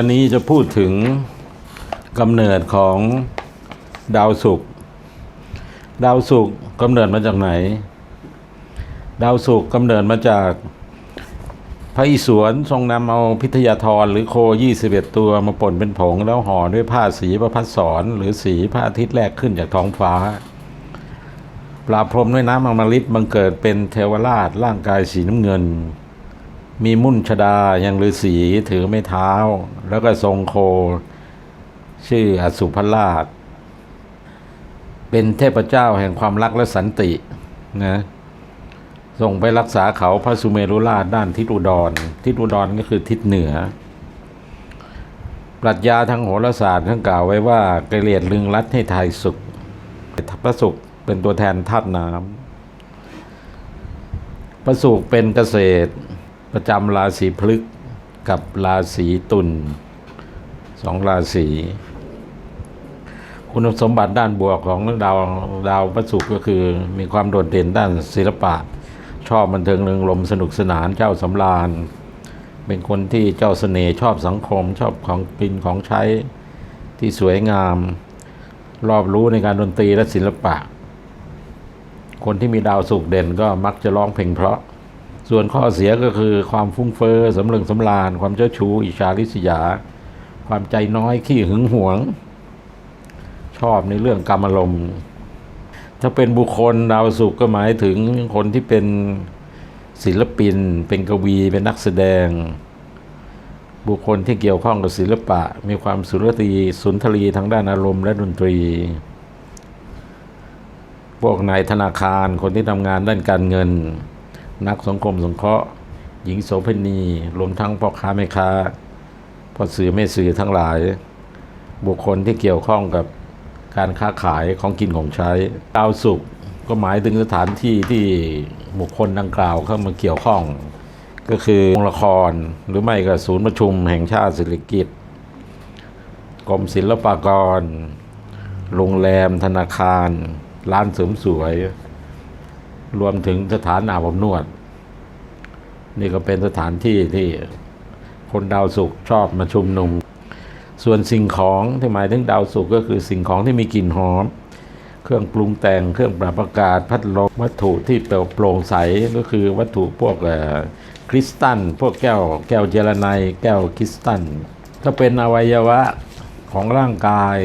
วันนี้จะพูดถึงกำเนิดของดาวศุกร์ดาวศุกร์กำเนิดมาจากไหน ดาวศุกร์กำเนิดมาจากพระอิศวรทรงนำเอาพิทยาธรหรือโค 21 ตัวมาป่นเป็นผงแล้วห่อด้วยผ้าสีประพัดสอนหรือสีพระอาทิตย์แรกขึ้นจากท้องฟ้า ปราพรมด้วยน้ำอมฤตบังเกิดเป็นเทวราชร่างกายสีน้ำเงิน มีมุ่นชดายังฤาษีถือไม้เท้า แล้วก็ทรงโค ชื่ออสุภราช เป็นเทพเจ้าแห่งความรักและสันตินะส่งไปรักษาเขาพระสุเมรุราชด้านทิศอุดร ทิศอุดรก็คือทิศเหนือ ปรัชญาทางโหราศาสตร์ท่านกล่าวไว้ว่าเกลียดลึงรัดให้ทายสุขพระสุขเป็นตัวแทนธาตุน้ำพระสุขเป็นเกษตร ประจำราศีพฤกษ์กับราศีตุลสองราศีคุณสมบัติด้านบวกของดาวดาวพระศุกร์ก็คือมีความโดดเด่นด้านศิลปะ ชอบบันเทิงเริงรมสนุกสนานเจ้าสำราญ เป็นคนที่เจ้าเสน่ห์ชอบสังคม ชอบของกินของใช้ที่สวยงาม รอบรู้ในการดนตรีและศิลปะ คนที่มีดาวสุกเด่นก็มักจะร้องเพลงเพราะ ส่วนข้อเสียก็คือความฟุ้งเฟอ้อสำเริงสำราญ ความเจ้าชู้อิจฉาริษยา ความใจน้อยขี้หึงหวง ชอบในเรื่องกรรมอารมณ์ถ้าเป็นบุคคลดาวสุกก็หมายถึงคนที่เป็นศิลปิน เป็นกวีเป็นนักแสดง บุคคลที่เกี่ยวข้องกับศิลปะ มีความสุนทรีสุนทรีทางด้านอารมณ์และดนตรี พวกนายธนาคารคนที่ทำงานด้านการเงิน นักสังคมสงเคราะห์ หญิงโสเภณีรวมทั้งพ่อค้าแม่ค้าพ่อสื่อแม่สื่อทั้งหลาย บุคคลที่เกี่ยวข้องกับการค้าขายของกินของใช้ดาวสุกก็หมายถึงสถานที่ที่บุคคลดังกล่าวเข้ามาเกี่ยวข้อง ก็คือโรงละครหรือไม่ก็ศูนย์ประชุมแห่งชาติศิริกิจกรมศิลปากร โรงแรมธนาคาร ร้านเสริมสวย รวมถึงสถานอาบอบนวด นี่ก็เป็นสถานที่ที่คนดาวสุกชอบมาชุมนุม ส่วนสิ่งของที่หมายถึงดาวสุกก็คือสิ่งของที่มีกลิ่นหอม เครื่องปรุงแต่งเครื่องปรับอากาศพัดลมวัตถุที่เปลโปร่งใสก็คือวัตถุพวกคริสตัลพวกแก้วแก้วเจลาไนแก้วคริสตัลถ้าเป็นอวัยวะของร่างกาย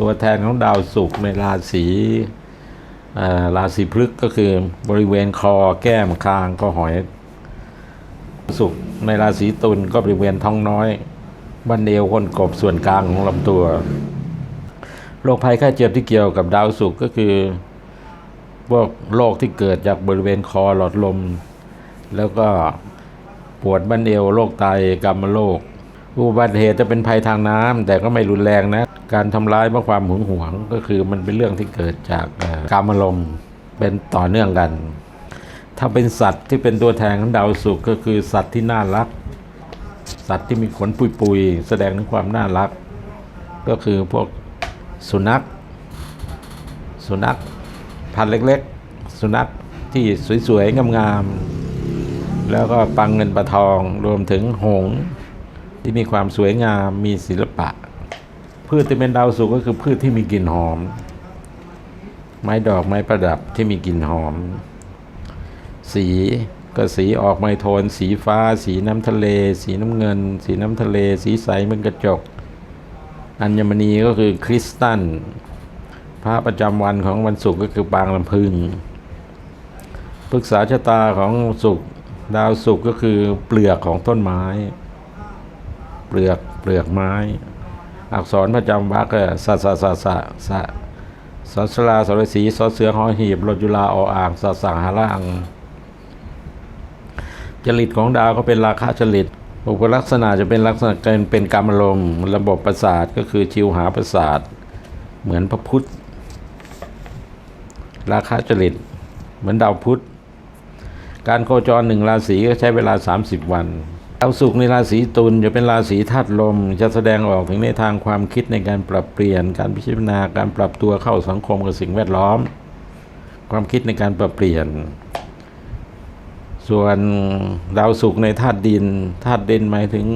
ตัวแทนของดาวสุกในราศี ราศีพฤกษ์ก็คือบริเวณคอแก้มคางก็หอยสุกร์ในราศีตุลก็บริเวณท้องน้อยบันเอวคนกบส่วนกลางของลำตัวโรคภัยไข้เจ็บที่เกี่ยวกับดาวศุกร์ก็คือพวกโรคที่เกิดจากบริเวณคอหลอดลม แล้วก็ปวดบันเอวโรคไตกรรมโรคอุบัติเหตุจะเป็นภัยทางน้ำแต่ก็ไม่รุนแรงนะ การทำร้ายเพราะความหึงหวงก็คือมันเป็นเรื่องที่เกิดจากกรรมอารมณ์เป็นต่อเนื่องกัน ถ้าเป็นสัตว์ที่เป็นตัวแทนของดาวศุกร์ก็คือสัตว์ที่น่ารัก สัตว์ที่มีขนปุยๆแสดงถึงความน่ารัก ก็คือพวกสุนัข สุนัขพันธุ์เล็กๆ สุนัขที่สวยๆงามๆแล้วก็ปังเงินปลาทองรวมถึงหงส์ที่มีความสวยงามมีศิลปะ พืชที่เป็นดาวสุกก็คือพืชที่มีกลิ่นหอม ไม้ดอกไม้ประดับที่มีกลิ่นหอม สีก็สีออกไมโทน สีฟ้า สีน้ำทะเล สีน้ำเงิน สีน้ำทะเล สีใสเหมือนกระจก อัญมณีก็คือคริสตัลพระประจำวันของวันศุกร์ก็คือปางลำพึงปรึกษาชะตาของศุกร์ดาวศุกร์ก็คือเปลือกของต้นไม้ เปลือกเปลือกไม้ อักษรประจำวรรคก็สะสะสะสะสะสอสลาสรสีสอเสือหอหีบรจุลาออ่างสะสังหารังจริตของดาวก็เป็นราคะจริตอุปลักษณะจะเป็นลักษณะเป็นเป็นกรรมอารมระบบประสาทก็คือชิวหาประสาท เหมือนพระพุทธ ราคะจริต เหมือนดาวพุธ การโคจรหนึ่งราศีก็ใช้เวลา 30 วัน ดาวศุกร์ในราศีตุลจะเป็นราศีธาตุลม จะแสดงออกถึงในทางความคิดในการปรับเปลี่ยน การพิจารณาการปรับตัวเข้าสังคมกับสิ่งแวดล้อม ความคิดในการปรับเปลี่ยน ส่วนดาวศุกร์ในธาตุดินธาตุดินหมายถึง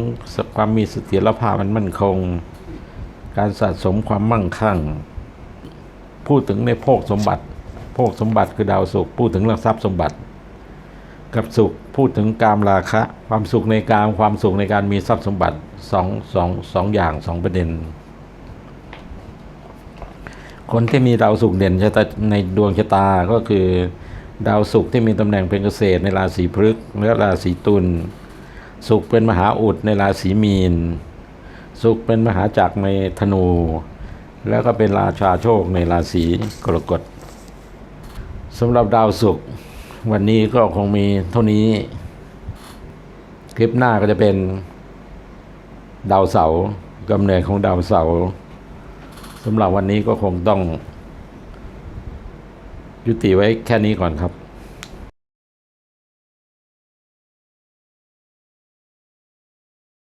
ความมีเสถียรภาพมันมั่นคง การสะสมความมั่งคั่ง พูดถึงในโภคสมบัติโภคสมบัติคือดาวศุกร์พูดถึงเรื่องทรัพย์สมบัติ กับสุขพูดถึงกามราคะ ความสุขในกามความสุขในการมีทรัพย์สมบัติสองสองสองอย่างสองประเด็น คนที่มีดาวศุกร์เด่นชะตาในดวงชะตาก็คือดาวศุกร์ที่มีตำแหน่งเป็นเกษตรในราศีพฤกษ์และราศีตุลศุกร์เป็นมหาอุดในราศีมีนศุกร์เป็นมหาจักรในธนู แล้วก็เป็นราชาโชคในราศีกรกฎสำหรับดาวศุกร์ วันนี้ก็คงมีเท่านี้ คลิปหน้าก็จะเป็น ดาวเสาร์กำเนิดของดาวเสาร์สำหรับวันนี้ก็คงต้อง ยุติไว้แค่นี้ก่อนครับ